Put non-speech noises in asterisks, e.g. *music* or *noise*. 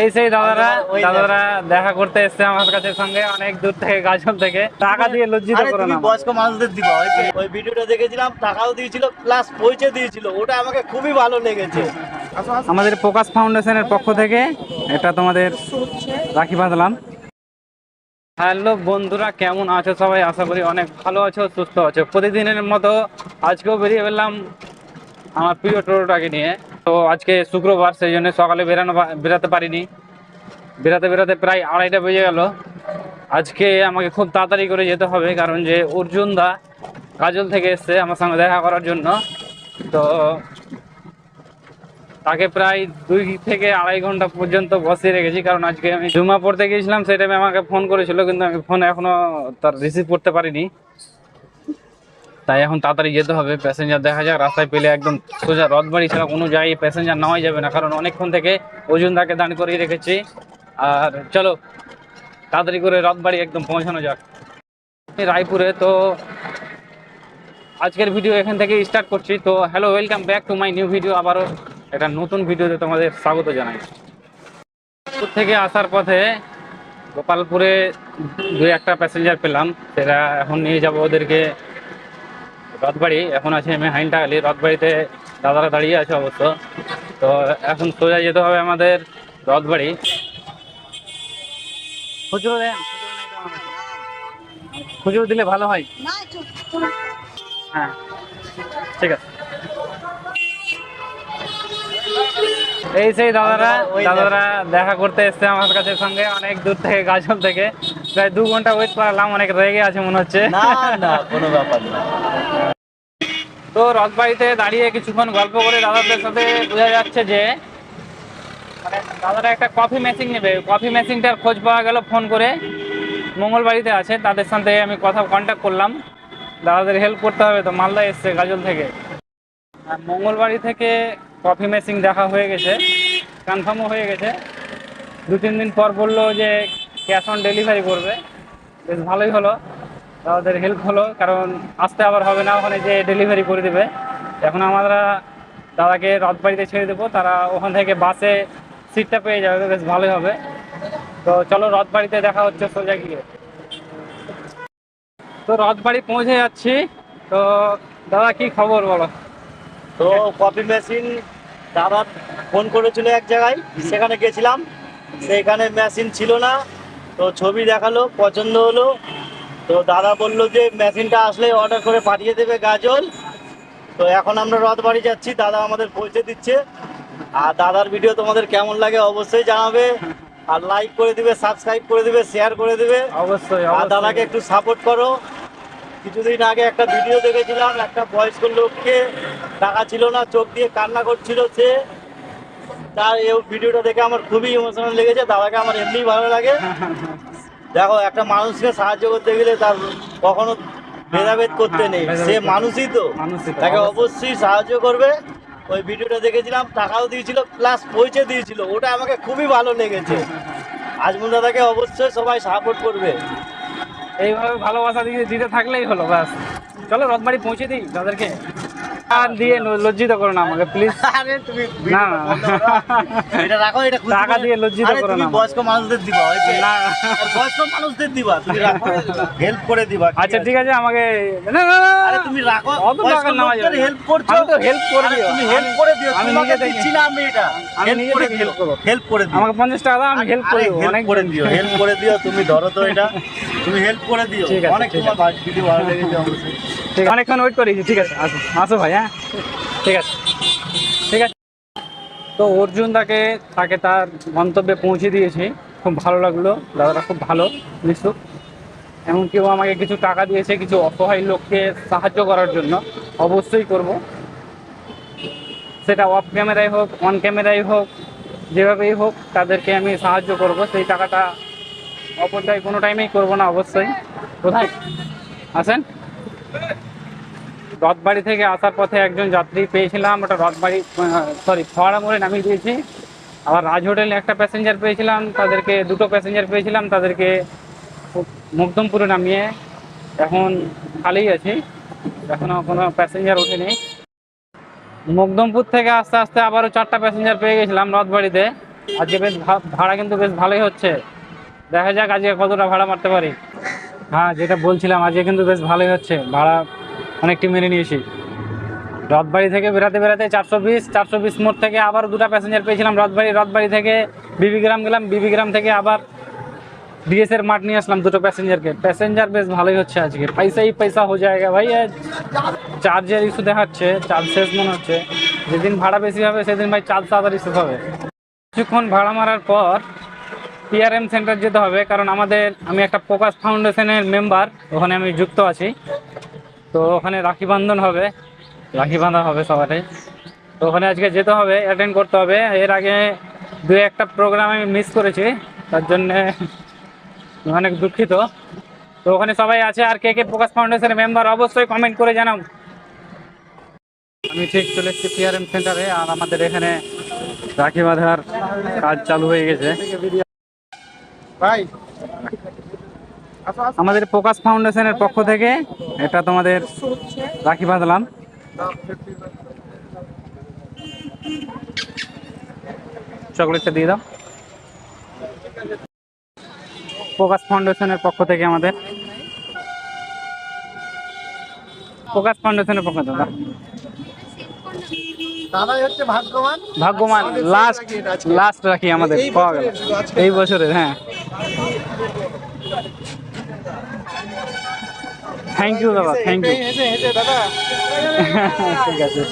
এই সেই দাদারা ওই দাদারা দেখা। করতে এসছে আমার কাছে সঙ্গে অনেক দূর থেকে গাজল থেকে। টাকা দিয়ে লজ্জিত করো না বয়স্ক মানুষদের দিবা ওই ভিডিওটা দেখেছিলাম টাকাও দিয়েছিল প্লাস পৌঁছে দিয়েছিল ওটা আমাকে খুবই ভালো লেগেছে। আমাদের প্রকাশ ফাউন্ডেশনের পক্ষ থেকে এটা তোমাদের রাখি বাঁধলাম। হ্যালো বন্ধুরা কেমন আছো সবাই? আশা করি অনেক ভালো আছো সুস্থ আছো। প্রতিদিনের মতো আজকেও বেরিয়ে পেলাম আমার প্রিয় টোটোটাকে নিয়ে। তো আজকে শুক্রবার, সেই জন্য সকালে বেরানো বেরাতে পারিনি। বেরাতে বেরাতে প্রায় আড়াইটা বেজে গেল। আজকে আমাকে খুব তাড়াতাড়ি করে যেতে হবে, কারণ যে অর্জুন দা কাজল থেকে এসছে আমার সঙ্গে দেখা করার জন্য। তো তাকে প্রায় দুই থেকে আড়াই ঘণ্টা পর্যন্ত বসিয়ে রেখেছি, কারণ আজকে আমি জুমা পড়তে গিয়েছিলাম, সেই টাইমে আমাকে ফোন করেছিল, কিন্তু আমি ফোন এখনও তার রিসিভ করতে পারিনি। তাই এখন তাড়াতাড়ি যেতে হবে প্যাসেঞ্জার দেখা যাক, রাস্তায় পেলে একদম সোজা রথবাড়ি ছাড়া কোনো জায়গায় প্যাসেঞ্জার নেওয়াই যাবে না, কারণ অনেকক্ষণ থেকে ওজনদাকে দাঁড় করিয়ে রেখেছি। আর চলো, তাড়াতাড়ি করে রথবাড়ি একদম পৌঁছানো যাক। রায়পুরে তো আজকের ভিডিও এখান থেকে স্টার্ট করছি। তো hello welcome back to my new video আবারও একটা নতুন ভিডিওতে তোমাদের স্বাগত জানাই। থেকে আসার পথে গোপালপুরে দুই একটা প্যাসেঞ্জার পেলাম। সেটা এখন নিয়ে যাব ওদেরকে রথবাড়ি এখন আছে আমি হাইনটাগালি রথবাড়িতে দাদারা দাঁড়িয়ে আছে অবশ্য। তো এখন সোজা যেতে হবে আমাদের রথবাড়ি। খুচরো দেন। খুচরো দিলে ভালো হয়? হ্যাঁ ঠিক আছে। এই সেই দাদারা ওই দাদারা দেখা করতে এসছে আমার কাছে সঙ্গে অনেক দূর থেকে গাজল থেকে। প্রায় দু ঘণ্টা ওয়েট করালাম অনেক রেগে আছে মনে হচ্ছে। না না কোনো ব্যাপার না। তো রথবাড়িতে দাঁড়িয়ে কিছুক্ষণ গল্প করে দাদাদের সাথে বোঝা যাচ্ছে যে মানে দাদারা একটা কফি মেশিন নেবে। কফি মেশিনটার খোঁজ পাওয়া গেল ফোন করে। মঙ্গলবাড়িতে আছে তাদের সাথে আমি কথা কন্ট্যাক্ট করলাম। দাদাদের হেল্প করতে হবে তো মালদা এসছে গাজল থেকে। আর মঙ্গলবাড়ি থেকে কফি মেশিন দেখা হয়ে গেছে কনফার্মও হয়ে গেছে। দু তিন দিন পর বলল যে ক্যাশ অন ডেলিভারি করবে। বেশ ভালোই হলো। তাদের হেল্প হলো, কারণ আসতে আবার হবে না, ওখানে যে ডেলিভারি করে দেবে। এখন আমরা দাদাকে রথবাড়িতে ছেড়ে দেবো, তারা ওখান থেকে বাসে সিটটা পেয়ে যাবে, বেশ ভালোই হবে। তো চলো রথবাড়িতে দেখা হচ্ছে সোজা গিয়ে। তো রথবাড়ি পৌঁছে যাচ্ছি। তো দাদা, কি খবর বলো? তো কপি মেশিন দাদা ফোন করেছিল এক জায়গায়, সেখানে গেছিলাম। সেখানে মেশিন ছিল না। তো ছবি দেখাল পছন্দ হলো। তো দাদা বলল যে মেশিনটা আসলে অর্ডার করে পাঠিয়ে দেবে গাজল। তো এখন আমরা রথবাড়ি যাচ্ছি দাদা আমাদের পৌঁছে দিচ্ছে। আর দাদার ভিডিও তোমাদের কেমন লাগে অবশ্যই জানাবে। আর লাইক করে দিবে সাবস্ক্রাইব করে দিবে শেয়ার করে দিবে। অবশ্যই আর দাদাকে একটু সাপোর্ট করো। কিছুদিন আগে একটা ভিডিও দেখেছিলাম একটা বয়স্ক লোককে টাকা ছিল না চোখ দিয়ে কান্না করছিল সে। তার এই ভিডিওটা দেখে আমার খুবই ইমোশনাল লেগেছে দাদাকে আমার এমনিই ভালো লাগে। দেখো একটা মানুষকে সাহায্য করতে গেলে তার কখনো ভেদাভেদ করতে নেই। হ্যাঁ, সে মানুষই তো। তাকে অবশ্যই। অবশ্যই সাহায্য করবে। ওই ভিডিওটা দেখেছিলাম টাকাও দিয়েছিল প্লাস পৌঁছে দিয়েছিল। ওটা আমাকে খুবই ভালো লেগেছে। আজমুল দাদাকে অবশ্যই সবাই সাপোর্ট করবে। এইভাবে ভালোবাসা দিয়ে দিতে থাকলেই হলো ব্যাস। চলো রথবাড়ি পৌঁছে দিই তাদেরকে আর দিয়ে লজ্জিত করো না আমাকে প্লিজ *laughs* আরে তুমি না, না। এটা রাখো এটা খুশি টাকা দিয়ে লজ্জিত করো না বয়স্ক মানুষদের দিবা ওই যে না। বয়স্ক মানুষদের দিবা তুমি রাখো হেল্প করে দিবা আচ্ছা ঠিক আছে আমাকে না, না, না, আরে তুমি রাখো অত টাকা নেওয়া যাবে হেল্প করছ? আমি তো help করে দিও। তুমি হেল্প করে দিও আমি নিজে দিচ্ছি না আমি এটা। আমি নিজে থেকে দিও। help হেল্প করে দিও। আমাকে পঞ্চাশ টাকা দাও আমি হেল্প করে হেল্প অনেক করে দিও হেল্প করে দিও তুমি ধরো তো এটা। *laughs* তুমি হেল্প করে দিও। অনেক তোমার ভিডিও ভালো লেগেছে অবশ্যই। ঠিক আছে। অনেকক্ষণ ওয়েট করেছি ঠিক আছে। আসো আসো ভাই হ্যাঁ? ঠিক আছে। ঠিক আছে। তো অর্জুন তাকে তাকে তার গন্তব্যে পৌঁছে দিয়েছি। খুব ভালো লাগল দাদাটা খুব ভালো নিশ্চুক এমনকি ও আমাকে কিছু টাকা দিয়েছে, কিছু অসহায় লোককে সাহায্য করার জন্য, অবশ্যই করব। সেটা অফ ক্যামেরায় হোক অন ক্যামেরায় হোক, যেভাবেই হোক, তাদেরকে আমি সাহায্য করব। সেই টাকাটা অপচয় কোনো টাইমেই করব না, অবশ্যই। কোথায়? আসেন। রথবাড়ি থেকে আসার পথে একজন যাত্রী পেয়েছিলাম, ওটা রথবাড়ি সরি ফোয়ারা মোড়ে নামিয়ে দিয়েছি। আবার রাজ হোটেলে একটা প্যাসেঞ্জার পেয়েছিলাম, তাদেরকে, দুটো প্যাসেঞ্জার পেয়েছিলাম, তাদেরকে মুকদমপুরে নামিয়ে এখন খালিই আছি। এখনও কোনো প্যাসেঞ্জার ওঠেনি মুকদমপুর থেকে আস্তে আস্তে আবারও চারটা প্যাসেঞ্জার পেয়ে গেছিলাম রথবাড়িতে। আজকে বেশ ভাড়া কিন্তু বেশ ভালোই হচ্ছে। দেখা যাক আজকে কতটা ভাড়া মারতে পারি। হ্যাঁ যেটা বলছিলাম, আজকে কিন্তু বেশ ভালোই হচ্ছে। ভাড়া অনেকটি মেনে নিয়েছি। রথবাড়ি থেকে বেরাতে বেরাতে চারশো বিশ চারশো বিশ মোড় থেকে আবার দুটো প্যাসেঞ্জার পেয়েছিলাম। রথবাড়ি রথবাড়ি থেকে বিবিগ্রাম গেলাম বিবিগ্রাম থেকে আবার ডিএস এর মাঠ নিয়ে আসলাম দুটো প্যাসেঞ্জারকে প্যাসেঞ্জার বেশ ভালোই হচ্ছে আজকে। পয়সাই পয়সা হয়ে যায়গা ভাই চার্জের ইস্যু দেখাচ্ছে চার্জ শেষ মনে হচ্ছে। যেদিন ভাড়া বেশি হবে, সেদিন ভাই চার্জ তাড়াতাড়ি শেষ হবে। কিছুক্ষণ ভাড়া মারার পর পিআরএম সেন্টার যেতে হবে, কারণ আমাদের, আমি একটা ফোকাস ফাউন্ডেশনের মেম্বার ওখানে আমি যুক্ত আছি। তো ওখানে রাখি বান্ধন হবে, রাখি বাঁধা হবে সবারই। তো ওখানে আজকে যেতে হবে অ্যাটেন্ড করতে হবে। এর আগে দু একটা প্রোগ্রাম আমি মিস করেছি, তার জন্যে *laughs* অনেক দুঃখিত। তো ওখানে সবাই আছে, আর কে কে ফোকাস ফাউন্ডেশনের মেম্বার অবশ্যই কমেন্ট করে জানাও। আমি ঠিক চলে এসেছি পিআরএম সেন্টারে আর আমাদের এখানে রাখি বাঁধার কাজ চালু হয়ে গেছে। ভাই। আমাদের ফোকাস ফাউন্ডেশনের পক্ষ থেকে এটা তোমাদের রাখি বাঁধলাম। চকলেটটা দিয়ে দাও। ফোকাস ফাউন্ডেশনের পক্ষ থেকে আমাদের। ফোকাস ফাউন্ডেশনের পক্ষ থেকে। দাদাই হচ্ছে ভাগ্যবান। লাস্ট লাস্ট রাখি আমাদের এই পাওয়া গেল। বছরের এই বছরের হ্যাঁ। থ্যাংক ইউ দাদা থ্যাংক ইউ *laughs* ঠিক আছে।